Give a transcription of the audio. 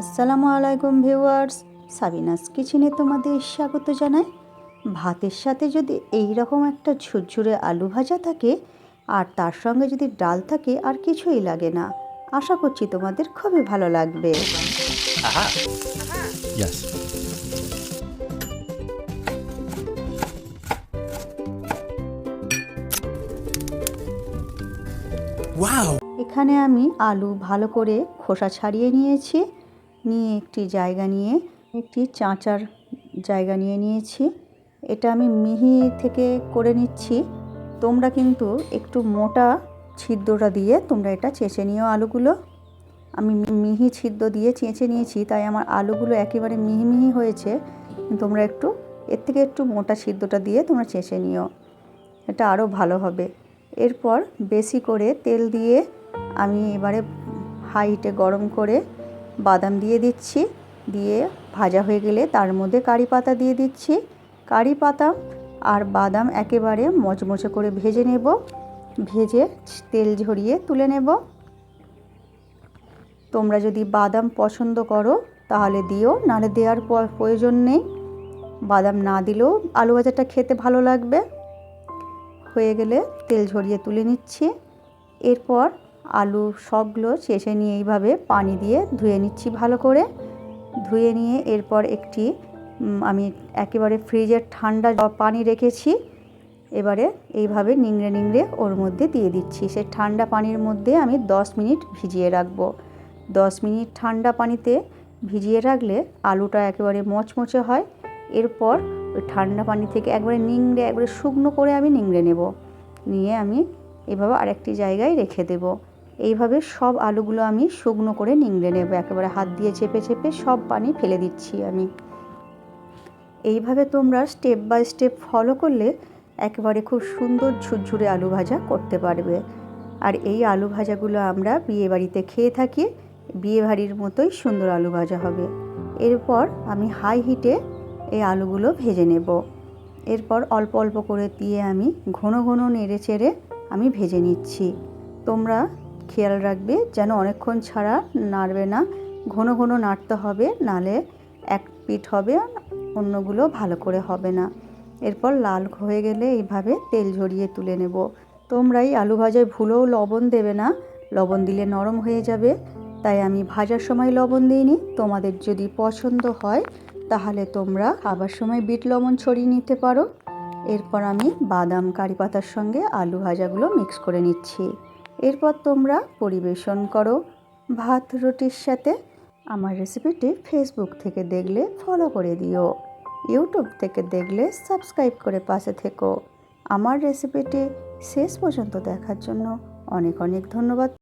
আসসালামু আলাইকুম viewers. Sabinus কিচেনে তোমাদের স্বাগত জানাই। ভাতের সাথে যদি এই রকম একটা ঝুরঝুরে আলু ভাজা থাকে আর তার সঙ্গে যদি ডাল থাকে আর কিছুই লাগে না। আশা করছি তোমাদের খুবই ভালো লাগবে। Yes. এখানে আমি আলু ভালো করে খোসা ছাড়িয়ে নিয়েছি। নিয়ে একটি জায়গা নিয়ে, একটি চাঁচার জায়গা নিয়ে নিয়েছি। এটা আমি মিহি থেকে করে নিচ্ছি। তোমরা কিন্তু একটু মোটা ছিদ্রটা দিয়ে তোমরা এটা চেঁচে নিও আলুগুলো। আমি মিহি ছিদ্র দিয়ে চেঁচে নিয়েছি, তাই আমার আলুগুলো একেবারে মিহি মিহি হয়েছে। তোমরা একটু, এর থেকে একটু মোটা ছিদ্রটা দিয়ে তোমরা চেঁচে নিও। এটা আরও ভালো হবে। এরপর বেশি করে তেল দিয়ে আমি এবারে হাইটে গরম করে বাদাম দিয়ে দিচ্ছি, দিয়ে ভাজা হয়ে গেলে তার মধ্যে কারি পাতা দিয়ে দিচ্ছি। কারি পাতা আর বাদাম একেবারে মচমচে করে ভেজে নেব। ভেজে তেল ঝরিয়ে তুলে নেব। তোমরা যদি বাদাম পছন্দ করো, তাহলে দিও, নাহলে দেওয়ার প্রয়োজন নেই। বাদাম না দিলেও আলু ভাজাটা খেতে ভালো লাগবে। হয়ে গেলে তেল ঝরিয়ে তুলে নিচ্ছি। এরপর আলু সবগুলো চেষে নিয়ে এইভাবে পানি দিয়ে ধুয়ে নিচ্ছি ভালো করে। ধুয়ে নিয়ে এরপর একটি আমি একেবারে ফ্রিজের ঠান্ডা পানি রেখেছি। এবারে এইভাবে নিংড়ে নিংড়ে ওর মধ্যে দিয়ে দিচ্ছি। সে ঠান্ডা পানির মধ্যে আমি 10 মিনিট ভিজিয়ে রাখব। 10 মিনিট ঠান্ডা পানিতে ভিজিয়ে রাখলে আলুটা একেবারে মচমচে হয়। এরপর ওই ঠান্ডা পানি থেকে একবারে নিংড়ে, একবারে শুকনো করে আমি নিংড়ে নেব। নিয়ে আমি এভাবে আরেকটি জায়গায় রেখে দেব। এইভাবে সব আলুগুলো আমি শুকনো করে নিংড়ে নেব। একেবারে হাত দিয়ে চেপে চেপে সব পানি ফেলে দিচ্ছি আমি। এইভাবে তোমরা স্টেপ বাই স্টেপ ফলো করলে একেবারে খুব সুন্দর ঝুরঝুরে আলু ভাজা করতে পারবে। আর এই আলু ভাজাগুলো আমরা বিয়ে বাড়িতে খেয়ে থাকি, বিয়ে বাড়ির মতোই সুন্দর আলু ভাজা হবে। এরপর আমি হাই হিটে এই আলুগুলো ভেজে নেব। এরপর অল্প অল্প করে দিয়ে আমি ঘন ঘন নেড়ে চেড়ে আমি ভেজে নিচ্ছি। তোমরা খেয়াল রাখবে, যেন অনেকক্ষণ ছাড়া নাড়বে না। ঘন ঘন নাড়তে হবে, নালে এক পিঠ হবে, অন্যগুলো ভালো করে হবে না। এরপর লাল হয়ে গেলে এইভাবে তেল ঝরিয়ে তুলে নেব। তোমরা এই আলু ভাজায় ভুলেও লবণ দেবে না। লবণ দিলে নরম হয়ে যাবে। তাই আমি ভাজার সময় লবণ দিইনি। তোমাদের যদি পছন্দ হয়, তাহলে তোমরা খাবার সময় বিট লবণ ছড়িয়ে নিতে পারো। এরপর আমি বাদাম, কারি পাতার সঙ্গে আলু ভাজাগুলো মিক্স করে নিচ্ছি। এরপর তোমরা পরিবেশন করো। ভাত, রুটির সাথে আমার রেসিপিটি ফেসবুক থেকে দেখলে ফলো করে দিও। ইউটিউব থেকে দেখলে সাবস্ক্রাইব করে পাশে থেকো। আমার রেসিপিটি শেষ পর্যন্ত দেখার জন্য অনেক অনেক ধন্যবাদ।